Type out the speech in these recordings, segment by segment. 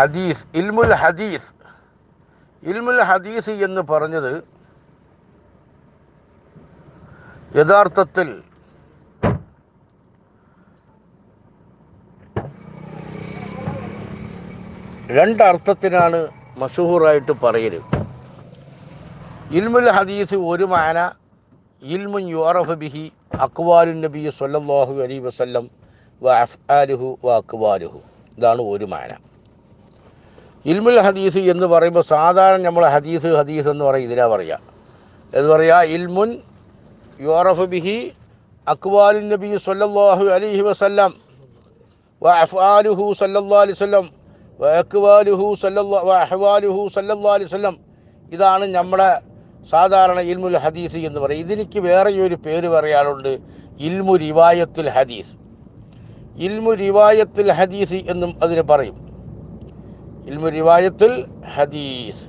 ഹദീസ് ഇൽമുൽ ഹദീസ്. ഇൽമുൽ ഹദീസ് എന്ന് പറഞ്ഞത് യഥാർത്ഥത്തിൽ രണ്ടർത്ഥത്തിനാണ് മഷഹൂറായിട്ട് പറയൽ. ഇൽമുൽ ഹദീസ് ഒരു മാന ഇൽമുൻ യുറഫ് ബിഹി അക്വാലു നബി സല്ലാഹു അലി വസ്ല്ലം വ അഫ്ആലുഹു വ അക്വാലുഹു ഇതാണ് ഒരു മാന. ഇൽമുൽ ഹദീസ് എന്ന് പറയുമ്പോൾ സാധാരണ നമ്മൾ ഹദീസ് ഹദീസ് എന്ന് പറയും ഇതിനാ പറയുക. എന്ന് പറയുക? ഇൽമുൻ യുറഫ് ബിഹി അക്വാലു നബി സല്ലല്ലാഹു അലൈഹി വസല്ലം വ അഫ്ആലുഹു സല്ലല്ലാഹു അലൈഹി വസല്ലം വ അക്വാലുഹു സല്ലല്ലാഹു വ അഹ്വാലുഹു സല്ലല്ലാഹു അലൈഹി വസല്ലം. ഇതാണ് നമ്മുടെ സാധാരണ ഇൽമുൽ ഹദീസ് എന്ന് പറയും ഇതിനിക്ക് വേറെ ഒരു പേര് പറയാറുണ്ട് ഇൽമു റിവായത്തുൽ ഹദീസ്. ഇൽമു റിവായത്തുൽ ഹദീസ് എന്നും അതിന് പറയും. ഇൽമു റിവായത്തുൽ ഹദീസ്.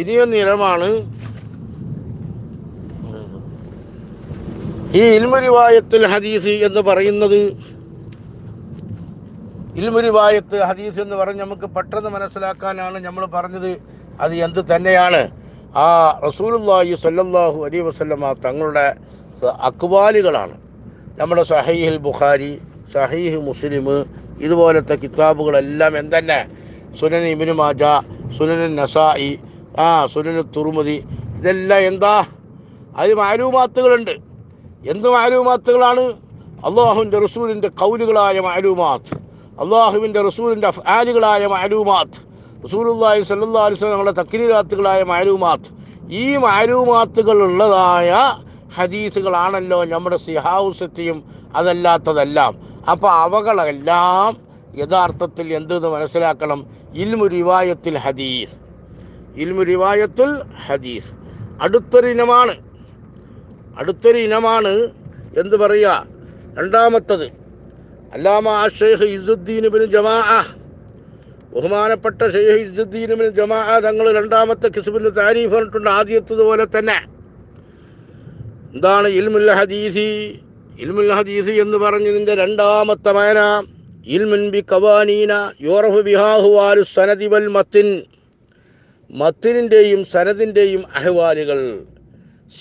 ഇനിയൊന്ന് ഇനമാണ് ഈ ഇൽമു റിവായത്തുൽ ഹദീസ് എന്ന് പറയുന്നത് ഇൽമുരിവായത്ത് ഹദീസ് എന്ന് പറഞ്ഞ് നമുക്ക് പെട്ടെന്ന് മനസ്സിലാക്കാനാണ് നമ്മൾ പറഞ്ഞത്. അത് എന്ത് തന്നെയാണ്? ആ റസൂലുള്ളാഹി സ്വല്ലല്ലാഹു അലൈഹി വസല്ലമ തങ്ങളുടെ അക്വാലുകളാണ് നമ്മുടെ സഹീഹുൽ ബുഖാരി സഹീഹ് മുസ്ലിം ഇതുപോലത്തെ കിതാബുകളെല്ലാം എന്തന്നെ സുനൻ ഇബ്നു മാജ സുനൻ നസായി ആ സുനൻ തുറുമതി ഇതെല്ലാം എന്താ? അതിൽ മാലൂമാത്തുകളുണ്ട്. എന്ത് മാലൂമാത്തുകളാണ്? അള്ളാഹുവിന്റെ റസൂലിന്റെ കൗലുകളായ മാലൂമാത്ത്. അള്ളാഹുവിന്റെ റസൂലിന്റെ അഫ്ആലുകളായ മാലൂമാത്ത്. റസൂലുള്ളാഹി സല്ലാ അലൈഹി വസല്ലം നമ്മുടെ തക്രീരാത്തുകളായ മാലൂമാത്ത്. ഈ മാലൂമാത്തുകൾ ഉള്ളതായ ഹദീസുകളാണല്ലോ നമ്മുടെ സിഹാവുസത്തെയും അതല്ലാത്തതെല്ലാം. അപ്പോൾ അവകളെല്ലാം യഥാർത്ഥത്തിൽ എന്തെന്ന് മനസ്സിലാക്കണം? ഇൽമു റിവായത്തിൽ ഹദീസ്. ഇൽമു റിവായത്തുൽ ഹദീസ്. അടുത്തൊരു ഇനമാണ്. അടുത്തൊരു ഇനമാണ് എന്ത് പറയുക രണ്ടാമത്തത് അല്ലാമ ഷെയ്ഖ് ഇസുദ്ദീൻ ബിൻ ജമാ ബഹുമാനപ്പെട്ട ഷെയ്ഖ് ഇസുദ്ദീൻ ബിൻ ജമാ തങ്ങൾ രണ്ടാമത്തെ കിസുബിന് താരീഫ് പറഞ്ഞിട്ടുണ്ട് ആദ്യത്തതുപോലെ തന്നെ. എന്താണ് ഇൽമുൽ ഹദീസി? ഇൽമുൽ ഹദീസി എന്ന് പറഞ്ഞതിന്റെ രണ്ടാമത്തെ മേന ഇൽമുൻ ബി കവാനീന യോറഫ് ബിഹാഹു ആലു സനദി വൽ മത്തിൻ. മത്തിനിന്റെയും സനദിന്റെയും അഹ്വാലുകൾ.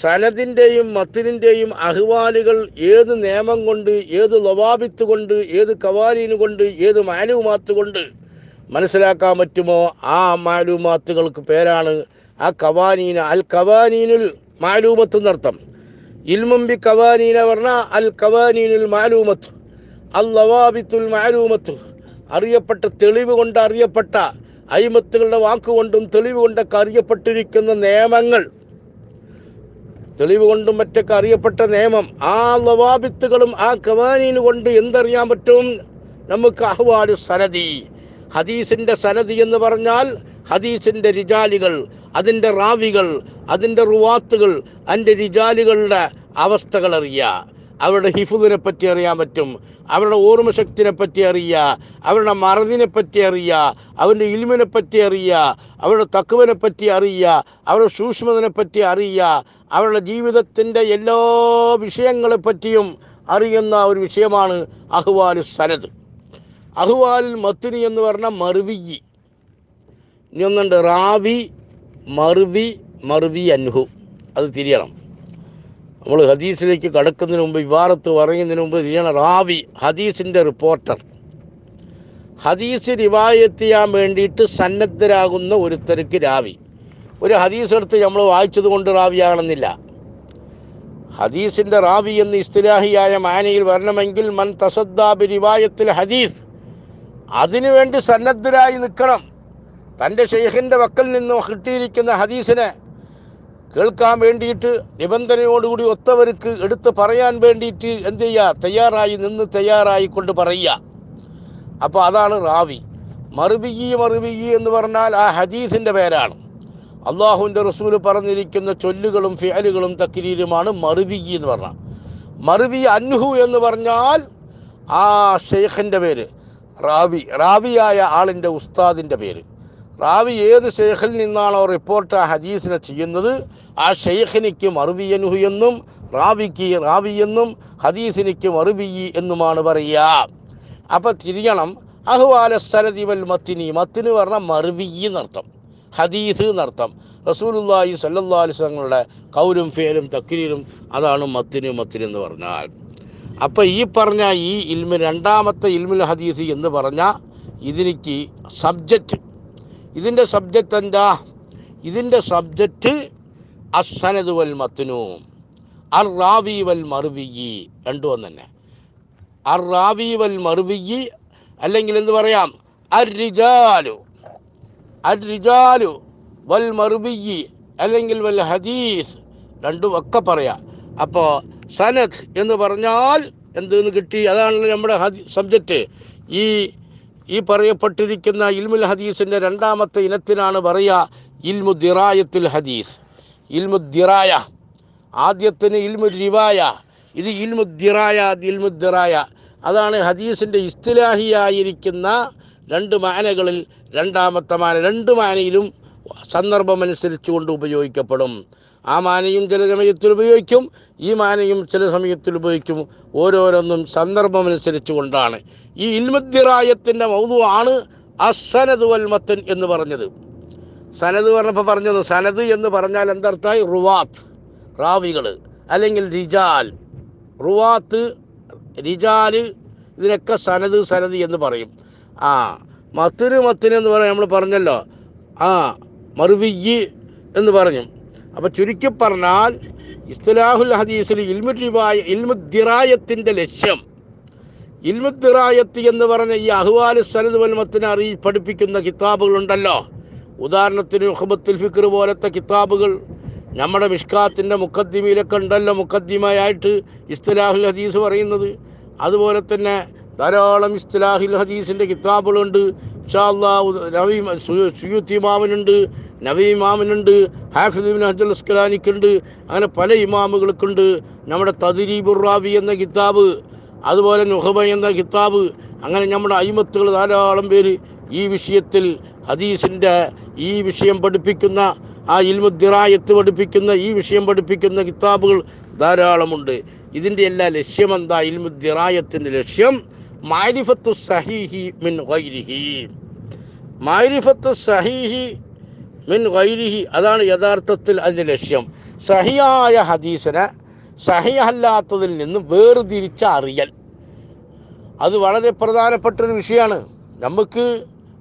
സനദിന്റെയും മത്തിനിന്റെയും അഹ്വാലുകൾ ഏത് നിയമം കൊണ്ട് ഏത് ലവാബിത്ത് കൊണ്ട് ഏത് കവാലീന് കൊണ്ട് ഏത് മാലൂമാത്ത് കൊണ്ട് മനസ്സിലാക്കാൻ പറ്റുമോ? ആ മാലൂമാത്തുകൾക്ക് പേരാണ് ആ കവാനീന. അൽ കവാനീനുൽ മാലൂമത്ത് എന്നർത്ഥം. ഇൽമുംബി കവാനീന പറഞ്ഞ അൽ കവാനീനുൽ മാലൂമത്ത്. അൽ മാരൂമത്തു അറിയപ്പെട്ട തെളിവ് കൊണ്ട് അറിയപ്പെട്ട അയിമത്തുകളുടെ വാക്കുകൊണ്ടും തെളിവ് കൊണ്ടൊക്കെ അറിയപ്പെട്ടിരിക്കുന്ന നിയമങ്ങൾ. തെളിവ് കൊണ്ടും മറ്റൊക്കെ അറിയപ്പെട്ട നിയമം ആ ലവാബിത്തുകളും ആ കവാനീന് കൊണ്ട് എന്തറിയാൻ പറ്റും? നമുക്ക് അഹ്വാലു സനദി. ഹദീസിന്റെ സനദി എന്ന് പറഞ്ഞാൽ ഹദീസിന്റെ രിജാലികൾ അതിന്റെ റാവികൾ അതിന്റെ റുവാത്തുകൾ അതിന്റെ രിജാലികളുടെ അവസ്ഥകൾ അറിയുക അവരുടെ ഹിഫുദിനെ പറ്റി അറിയാൻ പറ്റും അവരുടെ ഓർമ്മശക്തിനെ പറ്റി അറിയുക അവരുടെ മറതിനെ പറ്റി അറിയുക അവരുടെ ഇൽമിനെ പറ്റി അറിയുക അവരുടെ തക്കുവിനെ പറ്റി അറിയുക അവരുടെ സൂക്ഷ്മതിനെ പറ്റി അറിയുക അവരുടെ ജീവിതത്തിന്റെ എല്ലാ വിഷയങ്ങളെ പറ്റിയും അറിയുന്ന ഒരു വിഷയമാണ് അഹ്വാലു സനദ്. അഹ്വാൽ മത്തിനി എന്ന് പറഞ്ഞ മറുവിയി ഇനി ഒന്നുണ്ട് റാവി മറുവി മറുവി അൻഹു അത് തിരിയണം. നമ്മൾ ഹദീസിലേക്ക് കടക്കുന്നതിന് മുമ്പ് ഇവാറത്ത് പറയുന്നതിന് മുമ്പ് ഇതിനാണ് റാവി ഹദീസിന്റെ റിപ്പോർട്ടർ. ഹദീസ് റിവായത്ത് ചെയ്യാൻ വേണ്ടിയിട്ട് സന്നദ്ധരാകുന്ന ഒരുത്തർക്ക് രാവി. ഒരു ഹദീസ് എടുത്ത് നമ്മൾ വായിച്ചത് കൊണ്ട് റാവിയാകണമെന്നില്ല ഹദീസിന്റെ റാവി എന്ന് ഇസ്തിലാഹിയായ മാനയിൽ വരണമെങ്കിൽ മൻ തസദ്ദാബി റിവായത്തിൽ ഹദീസ്. അതിനുവേണ്ടി സന്നദ്ധരായി നിൽക്കണം. തന്റെ ഷെയ്ഖിന്റെ വക്കൽ നിന്ന് കിട്ടിയിരിക്കുന്ന ഹദീസിനെ കേൾക്കാൻ വേണ്ടിയിട്ട് നിബന്ധനയോടുകൂടി ഒത്തവർക്ക് എടുത്ത് പറയാൻ വേണ്ടിയിട്ട് എന്ത് ചെയ്യുക തയ്യാറായി നിന്ന് തയ്യാറായി കൊണ്ട് പറയുക. അപ്പോൾ അതാണ് റാവി. മറുബിഗി മറുബിഗി എന്ന് പറഞ്ഞാൽ ആ ഹദീസിന്റെ പേരാണ്. അള്ളാഹുവിന്റെ റസൂൽ പറഞ്ഞിരിക്കുന്ന ചൊല്ലുകളും ഫിയലുകളും തക്കിരീരുമാണ് മറുബിഗി എന്ന് പറഞ്ഞാൽ. മറുബി അൻഹു എന്ന് പറഞ്ഞാൽ ആ ഷെയ്ഖിന്റെ പേര്. റാവി റാവിയായ ആളിന്റെ ഉസ്താദിന്റെ പേര്. റാവി ഏത് ഷെയ്ഖിൽ നിന്നാണോ റിപ്പോർട്ട് ആ ഹദീസിനെ ചെയ്യുന്നത് ആ ഷെയ്ഖിനിക്ക് മറുബിയനുഹു എന്നും റാവിക്ക് റാവി എന്നും ഹദീസിനിക്ക് മറുബി എന്നുമാണ് പറയുക. അപ്പം തിരിയണം അഹ്വാല സനദി വൽ മത്തിനി മത്തിന് പറഞ്ഞ മറുബി എന്നർത്ഥം ഹദീസ് എന്നർത്ഥം. റസൂലുല്ലാഹി സല്ലല്ലാഹു അലൈഹി വസല്ലങ്ങളുടെ കൗലും ഫേലും തക്രീരും അതാണ് മത്തിന് മത്തിന് എന്ന് പറഞ്ഞാൽ. അപ്പോൾ ഈ പറഞ്ഞ ഈ ഇൽമു രണ്ടാമത്തെ ഇൽമുൽ ഹദീസ് എന്ന് പറഞ്ഞ ഇതിലേക്ക് സബ്ജക്റ്റ് ഇതിന്റെ സബ്ജക്റ്റ് എന്താ? ഇതിന്റെ സബ്ജക്റ്റ് അസനദ് വൽ മത്തിനു അർ റാവി വൽ മറുവിയി രണ്ടു ഒന്ന് തന്നെ. അർ റാവി വൽ മറുവിയി അല്ലെങ്കിൽ എന്ത് പറയാം? അർ റിജാലു വൽ മറുവിയി അല്ലെങ്കിൽ വൽ ഹദീസ്. രണ്ടും ഒക്കെ പറയാം. അപ്പോൾ സനദ് എന്ന് പറഞ്ഞാൽ എന്തെന്ന് കിട്ടി? അതാണല്ലോ നമ്മുടെ ഹദി സബ്ജക്റ്റ് ഈ ഈ പറയപ്പെട്ടിരിക്കുന്ന ഇൽമുൽ ഹദീസിന്റെ രണ്ടാമത്തെ ഇനത്തിനാണ് പറയുക ഇൽമു ദിറായത്തുൽ ഹദീസ്. ഇൽമു ദിറായ ആദ്യത്തിന് ഇൽമു റിവായ ഇത് ഇൽമു ദിറായ ഇൽമു ദിറായ. അതാണ് ഹദീസിന്റെ ഇസ്തിലാഹിയായിരിക്കുന്ന രണ്ട് മാനകളിൽ രണ്ടാമത്തെ മാന രണ്ട് മാനയിലും സന്ദർഭമനുസരിച്ച് കൊണ്ട് ഉപയോഗിക്കപ്പെടും. ആ മാനയും ചില സമയത്തിൽ ഉപയോഗിക്കും ഈ മാനയും ചില സമയത്തിൽ ഉപയോഗിക്കും. ഓരോരോന്നും സന്ദർഭമനുസരിച്ച് കൊണ്ടാണ് ഈ ഇൽമദ്ദിറായത്തിന്റെ മൗതുവാണ് അസനദ് വൽമത്തൻ എന്ന് പറഞ്ഞത്. സനത് പറഞ്ഞപ്പോൾ പറഞ്ഞത് സനദ് എന്ന് പറഞ്ഞാൽ എന്തർത്ഥായി റുവാത്ത് റാവികൾ അല്ലെങ്കിൽ റിജാൽ. റുവാത്ത് റിജാൽ ഇതിനൊക്കെ സനദ് സനദ് എന്ന് പറയും. ആ മത്തിന് മത്തിന് എന്ന് പറയാൻ നമ്മൾ പറഞ്ഞല്ലോ. ആ മറുവിയ്യ് എന്ന് പറഞ്ഞു. അപ്പോൾ ചുരുക്കി പറഞ്ഞാൽ ഇസ്തലാഹുൽ ഹദീസിൽ ഇൽമുരിവായ ഇൽമുദ്ദിറായത്തിന്റെ ലക്ഷ്യം. ഇൽമുദ്ദിറായത്ത് എന്ന് പറഞ്ഞ ഈ അഹ്വാലു സനദ് വൽമത്തിനെ അറിയി പഠിപ്പിക്കുന്ന കിതാബുകളുണ്ടല്ലോ. ഉദാഹരണത്തിന് മുഹബത്തുൽ ഫിക്ർ പോലത്തെ കിതാബുകൾ. നമ്മുടെ മിഷ്കാത്തിന്റെ മുക്കദ്ദിമയിലൊക്കെ ഉണ്ടല്ലോ മുക്കദ്ദിമയായിട്ട് ഇസ്തലാഹുൽ ഹദീസ് പറയുന്നത്. അതുപോലെ തന്നെ ധാരാളം ഇസ്തലാഹുൽ ഹദീസിന്റെ കിതാബുകളുണ്ട്. നവീ സുയൂത്തി ഇമാമിനുണ്ട് നവീ ഇമാമിനുണ്ട് ഹാഫിദുബിൻ ഹജൽ അസ്കലാനിക്കുണ്ട് അങ്ങനെ പല ഇമാമുകൾക്കുണ്ട്. നമ്മുടെ തദിരീബുർ റാവി എന്ന കിതാബ് അതുപോലെ നുഹബ എന്ന കിതാബ് അങ്ങനെ നമ്മുടെ അയിമത്തുകൾ ധാരാളം പേര് ഈ വിഷയത്തിൽ ഹദീസിന്റെ ഈ വിഷയം പഠിപ്പിക്കുന്ന ആ ഇൽമുദ്ദിറായത്ത് പഠിപ്പിക്കുന്ന ഈ വിഷയം പഠിപ്പിക്കുന്ന കിതാബുകൾ ധാരാളമുണ്ട്. ഇതിന്റെ എല്ലാ ലക്ഷ്യമെന്താ? ഇൽമുദ്ദിറായത്തിന്റെ ലക്ഷ്യം മാരിഫത്തു സഹീഹി മിൻ വൈരിഹി മാരിഫത്തു സഹീഹി മിൻ വൈരിഹി അതാണ് യഥാർത്ഥത്തിൽ അതിന്റെ ലക്ഷ്യം. സഹിയായ ഹദീസിനെ സഹിയല്ലാത്തതിൽ നിന്നും വേർതിരിച്ച അറിയൽ. അത് വളരെ പ്രധാനപ്പെട്ടൊരു വിഷയമാണ്. നമുക്ക്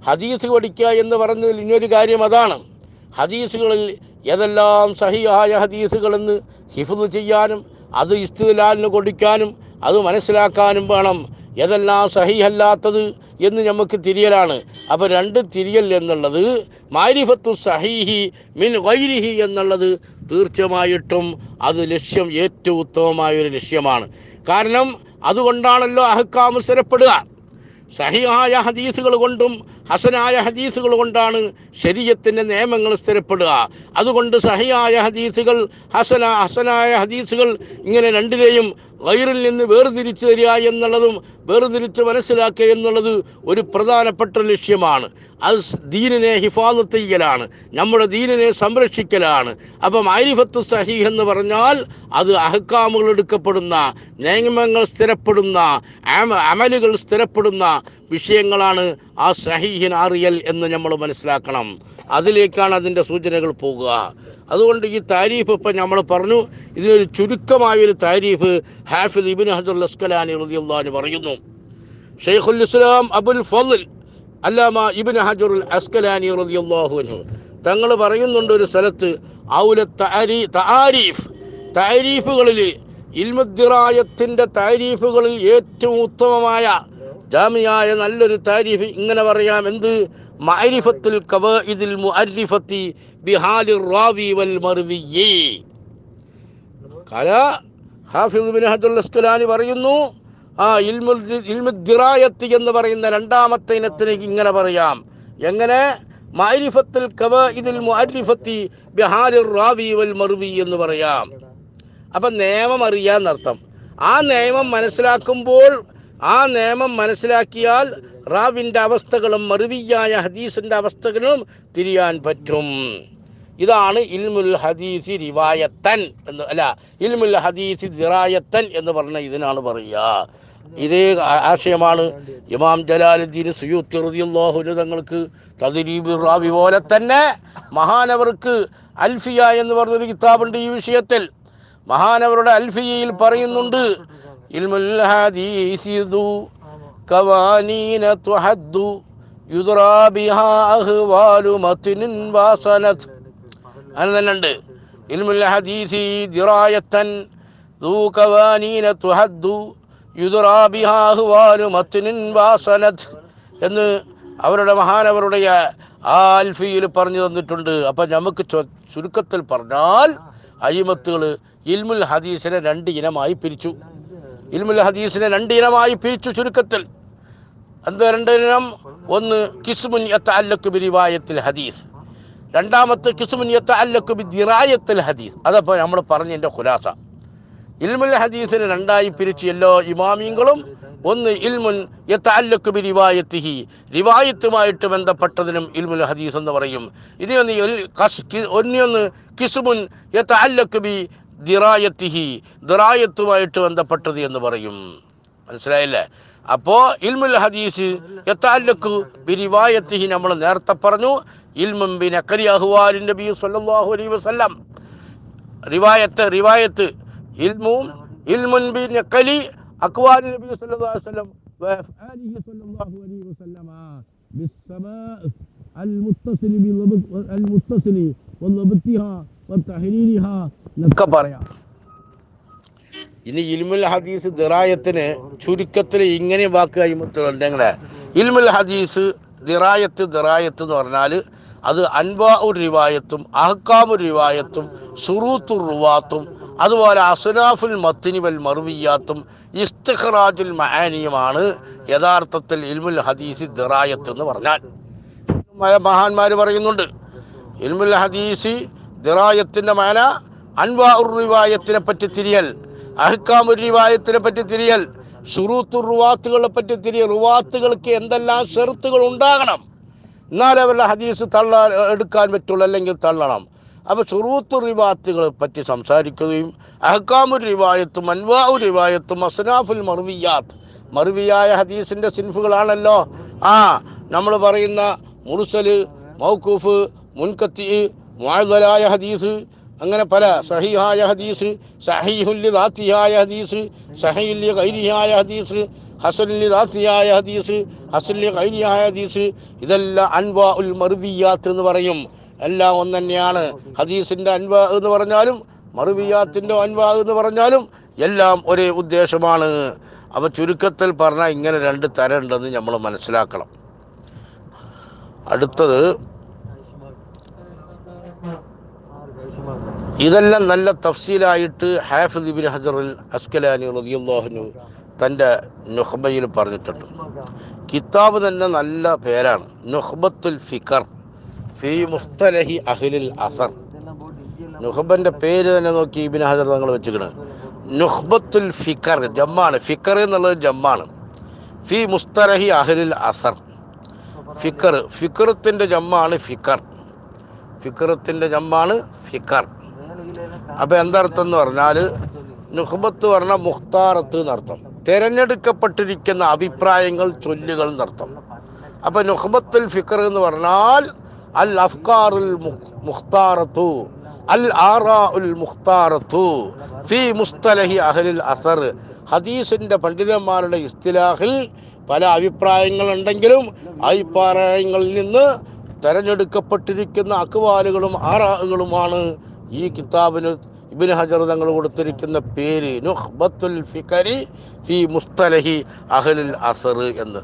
ഹദീസ് പഠിക്കുക എന്ന് പറഞ്ഞതിൽ ഇനിയൊരു കാര്യം അതാണ്. ഹദീസുകളിൽ ഏതെല്ലാം സഹിയായ ഹദീസുകളെന്ന് ഹിഫുദ് ചെയ്യാനും അത് ഇസ്തുലാലിന് കൊടുക്കാനും അത് മനസ്സിലാക്കാനും വേണം. ഏതെല്ലാം സഹിഹല്ലാത്തത് എന്ന് നമുക്ക് തിരിയലാണ്. അപ്പോൾ രണ്ട് തിരിയൽ എന്നുള്ളത് മാരിഫത്തു സഹീഹി മിൻ വൈരിഹി എന്നുള്ളത് തീർച്ചയായിട്ടും അത് ലക്ഷ്യം ഏറ്റവും ഉത്തമമായൊരു ലക്ഷ്യമാണ്. കാരണം അതുകൊണ്ടാണല്ലോ അഹക്കാമ് സ്ഥിരപ്പെടുക. സഹിയായ ഹദീസുകൾ കൊണ്ടും ഹസനായ ഹദീസുകൾ കൊണ്ടാണ് ശരീരത്തിന്റെ നിയമങ്ങൾ സ്ഥിരപ്പെടുക. അതുകൊണ്ട് സഹിയായ ഹദീസുകൾ ഹസന ഹസനായ ഹദീസുകൾ ഇങ്ങനെ രണ്ടിനെയും വൈറിൽ നിന്ന് വേർതിരിച്ചു തരിക എന്നുള്ളതും വേർതിരിച്ച് മനസ്സിലാക്കുക എന്നുള്ളത് ഒരു പ്രധാനപ്പെട്ട ലക്ഷ്യമാണ്. അത് ദീനിനെ ഹിഫാദത്ത് ചെയ്യലാണ്. നമ്മുടെ ദീനിനെ സംരക്ഷിക്കലാണ്. അപ്പം ആരിഫത്ത് സഹീഹ് എന്ന് പറഞ്ഞാൽ അത് അഹക്കാമുകൾ എടുക്കപ്പെടുന്ന നിയമങ്ങൾ സ്ഥിരപ്പെടുന്ന അമലുകൾ സ്ഥിരപ്പെടുന്ന വിഷയങ്ങളാണ് ആ സഹീഹിൻ അറിയൽ എന്ന് നമ്മൾ മനസ്സിലാക്കണം. അതിലേക്കാണ് അതിന്റെ സൂചനകൾ പോകുക. അതുകൊണ്ട് ഈ താരീഫ് ഇപ്പം നമ്മൾ പറഞ്ഞു ഇതിനൊരു ചുരുക്കമായൊരു താരീഫ് ഹാഫിദ് ഇബിൻ ഹജർ അസ്കലാനി റളിയല്ലാഹു പറയുന്നു. ഷെയ്ഖുൽ ഇസ്ലാം അബുൽ ഫضൽ അല്ലാമ ഇബിൻ ഹജറുൽ അസ്കലാനി അൻഹു തങ്ങൾ പറയുന്നുണ്ട് ഒരു സ്ഥലത്ത് ഔല തഅരീ താരീഫ് താരീഫുകളിൽ ഇൽമുദ്ദിറായത്തിന്റെ താരീഫുകളിൽ ഏറ്റവും ഉത്തമമായ ജാമിയായ നല്ലൊരു താരിഫ് ഇങ്ങനെ പറയാം. എന്ത്? മഅരിഫത്തുൽ ഖവാഇദുൽ മുഅരിഫത്തി ബിഹാലിർ റാവി വൽ മർവിയി. കല ഹാഫിദ് ബിൻ ഹജുൽ അസ്കലാനി പറയുന്നു ആ ഇൽമുൽ ഇൽമുദ്ദിറായത്ത് എന്ന് പറയുന്ന രണ്ടാമത്തെ ഇനത്തിന് ഇങ്ങനെ പറയാം. എങ്ങനെ? മഅരിഫത്തുൽ ഖവാഇദുൽ മുഅരിഫത്തി ബിഹാലിർ റാവി വൽ മർവി എന്ന് പറയാം. അപ്പം നിയമം അറിയാന്നർത്ഥം. ആ നിയമം മനസ്സിലാക്കുമ്പോൾ ആ നിയമം മനസ്സിലാക്കിയാൽ റാവിന്റെ അവസ്ഥകളും മറുവിയായ ഹദീസിന്റെ അവസ്ഥകളും തിരിയാൻ പറ്റും. ഇതാണ് ഇൽമുൽ ഹദീസി റിവായത്തൻ എന്ന് അല്ല ഇൽമുൽ ഹദീസി ദിറായത്തൻ എന്ന് പറഞ്ഞ ഇതിനാണ് പറയുക. ഇതേ ആശയമാണ് ഇമാം ജലാലുദ്ദീൻ സുയൂത്തി അൻഹു തങ്ങൾക്ക് തദരീബ് റാവി പോലെ തന്നെ മഹാനവർക്ക് അൽഫിയ എന്ന് പറഞ്ഞൊരു കിതാബുണ്ട് ഈ വിഷയത്തിൽ. മഹാനവരുടെ അൽഫിയയിൽ പറയുന്നുണ്ട് ഇൽമുൽ ഹദീസി ദു കവാനീന തുഹദ്ദു യുദ്റാ ബിഹാ അഹ്വാലു മത്നിൻ വാസനത് അങ്ങനെ തന്നെ ഉണ്ട് ഇൽമുൽ ഹദീസി ദിറായത്തൻ ذو قوانين تهد يدرى بها أهوال متن وسند എന്ന് അവരുടെ മഹാനവരുടെ ആ അൽഫിയിൽ പറഞ്ഞു തന്നിട്ടുണ്ട് അപ്പം നമുക്ക് ചു- ചുരുക്കത്തിൽ പറഞ്ഞാൽ അയിമത്തുകൾ ഇൽമുൽ ഹദീസിനെ രണ്ട് ഇനമായി പിരിച്ചു ഇൽമുൽ ഹദീസിനെ രണ്ടിനമായി പിരിച്ചു ചുരുക്കത്തിൽ. എന്താ രണ്ടിനം ഒന്ന് കിസ്മുൻ യത്ത അല്ലക്കുബി ബിരിവായത്തിൽ ഹദീസ്. രണ്ടാമത്തെ കിസ്മുൻ യത്ത അല്ലക്കുബി ബിദിറായത്തിൽ ഹദീസ്. അതപ്പോൾ നമ്മൾ പറഞ്ഞതിന്റെ ഖുലാസ. ഇൽമുൽ ഹദീസിനെ രണ്ടായി പിരിച്ച് എല്ലാ ഇമാമിയങ്ങളും ഒന്ന് ഇൽമുൻ യത്തഅല്ലഖു ബിരിവായത്തിഹി. റിവായത്തുമായിട്ട് ബന്ധപ്പെട്ടതിനും ഇൽമുൽ ഹദീസ് എന്ന് പറയും. ഇനി ഒന്ന് ഇൽ- കസ്- കി- ഒന്നിയൊന്ന് കിസ്മുൻ യത്തഅല്ലഖു ബി ദിറായത്തിഹി ദിറായത്തുമായിട്ട് ബന്ധപ്പെട്ടത് എന്ന് പറയും മനസ്സിലായില്ലേ അപ്പോ ഇൽമുൽ ഹദീസ് യത്തഅല്ലഖു ബിരിവായത്തിഹി നമ്മൾ നേരത്തെ പറഞ്ഞു ഇൽമും ബി നഖരി അഹ്വാലിൻ നബി സല്ലല്ലാഹു അലൈഹി വസല്ലം റിവായത്ത് റിവായത്ത് ഇൽമും ഇൽമുൻ ബി നഖലി അക്വാലി നബി സല്ലല്ലാഹു അലൈഹി വസല്ലം وأفعاله صلى الله عليه وسلم بالسماء المتصل بالضبط المتصل والضبطها وتحليلها ഇനി ഇൽമുൽ ഹദീസ് ദിറായത്തിന് ചുരുക്കത്തിൽ ഇങ്ങനെ വാക്ക് കൈമുത്തുണ്ടെങ്കിൽ ഇൽമുൽ ഹദീസ് ദിറായത്ത് ദിറായത്ത് എന്ന് പറഞ്ഞാൽ അത് അൻവാ ഉർ റിവായത്തും അഹ്കാമുർ റിവായത്തും സുറൂത്തുർ റുവാത്തും അതുപോലെ അസുനാഫുൽ മത്തിനിവൽ മറുവിയാത്തും ഇസ്തഖറാജുൽ മഹാനിയുമാണ് യഥാർത്ഥത്തിൽ ഇൽമുൽ ഹദീസ് ദിറായത്ത് എന്ന് പറഞ്ഞാൽ. മഹാന്മാർ പറയുന്നുണ്ട് ഇൽമുൽ ഹദീസി ദിറായത്തിന്റെ മാന അൻവാ റിവായത്തിനെ പറ്റി തിരിയൽ അഹ്കാമുർ റിവായത്തിനെ പറ്റി തിരിയൽ ഷുറൂത്തു റുവാത്തുകളെ പറ്റി തിരിയൽ റുവാത്തുകൾക്ക് എന്തെല്ലാം ഷെറുത്തുകൾ ഉണ്ടാകണം? എന്നാലേ അവരുടെ ഹദീസ് തള്ള എടുക്കാൻ പറ്റുള്ളൂ അല്ലെങ്കിൽ തള്ളണം. അപ്പോൾ ഷുറൂത്തു റിവാത്തുകളെ പറ്റി സംസാരിക്കുകയും അഹ്കാമുർ റിവായത്തും അൻവാ റിവായത്തും അസ്നാഫുൽ മറുവിയാത്ത് മറുവിയായ ഹദീസിന്റെ സിൻഫുകളാണല്ലോ. ആ നമ്മൾ പറയുന്ന മുറുസൽ മൗക്കൂഫ് മുൻകത്തി മുഅദ്ദലായ ഹദീസ് അങ്ങനെ പല സഹിഹായ ഹദീസ് സഹീഹുല്ലി ദാത്തിയായ ഹദീസ് സഹീല്ലി കൈരിയായ ഹദീസ് ഹസനുല്ലി ദാത്തിയായ ഹദീസ് ഹസനുല്ലി കൈരിയായ ഹദീസ് ഇതെല്ലാം അൻവാ ഉൽ മറുവിയാത്ത് എന്ന് പറയും. എല്ലാം ഒന്ന് തന്നെയാണ് ഹദീസിന്റെ അൻവാ എന്ന് പറഞ്ഞാലും മറുവിയാത്തിന്റെ അൻവാ എന്ന് പറഞ്ഞാലും എല്ലാം ഒരേ ഉദ്ദേശമാണ്. അപ്പോൾ ചുരുക്കത്തിൽ പറഞ്ഞാൽ ഇങ്ങനെ രണ്ട് തരം ഉണ്ടെന്ന് നമ്മൾ മനസ്സിലാക്കണം. അടുത്തത് ഇതെല്ലാം നല്ല തഫ്സീലായിട്ട് ഹാഫിദ് ഇബിൻ ഹജറുൽ അസ്കലാനി റളിയല്ലാഹു തന്റെ നുഹ്ബയിൽ പറഞ്ഞിട്ടുണ്ട്. കിതാബ് തന്നെ നല്ല പേരാണ്. നുഹ്ബത്തുൽ ഫിക്കർ ഫി മുസ്തലഹി അഹ്ലിൽ അസർ. നുഹബന്റെ പേര് തന്നെ നോക്കി ഇബിൻ ഹജർ തങ്ങൾ വെച്ചിക്കണ് നുഹ്ബത്തുൽ ഫിക്കർ ജമ്മാണ്. ഫിക്കർ എന്നുള്ളത് ജമ്മാണ്. ഫി മുസ്തലഹി അഹ്ലിൽ അസർ. ഫിക്കർ ഫിക്കറത്തിന്റെ ജമ്മാണ് ഫിക്കർ ഫിക്കറത്തിന്റെ ജമ്മാണ് ഫിക്കർ അപ്പോൾ എന്തർത്ഥം എന്ന് പറഞ്ഞാൽ നുഹബത്ത് പറഞ്ഞ മുഖ്താറത്ത് എന്നർത്ഥം. തിരഞ്ഞെടുക്കപ്പെട്ടിരിക്കുന്ന അഭിപ്രായങ്ങൾ ചൊല്ലുകൾ എന്നർത്ഥം. അപ്പോൾ നുഹബത്തുൽ ഫിക്കർ എന്ന് പറഞ്ഞാൽ അൽ അഫ്കാറുൽ മുഖ്താറത്തു അൽ ആറാ ഉൽ മുഖ്താറത്തു ഫി മുസ്തലഹി അഹലിൽ അസർ. ഹദീസിന്റെ പണ്ഡിതന്മാരുടെ ഇസ്തിലാഹിൽ പല അഭിപ്രായങ്ങളുണ്ടെങ്കിലും അഭിപ്രായങ്ങളിൽ നിന്ന് തെരഞ്ഞെടുക്കപ്പെട്ടിരിക്കുന്ന അക്വാലുകളും ആറാകളുമാണ് ഈ കിതാബിന് ഇബിന് ഹജർ തങ്ങൾ കൊടുത്തിരിക്കുന്ന പേര് നുഹ്ബത്തുൽ ഫിക്കരി ഫി മുസ്തലഹി അഹലുൽ അസർ എന്ന്.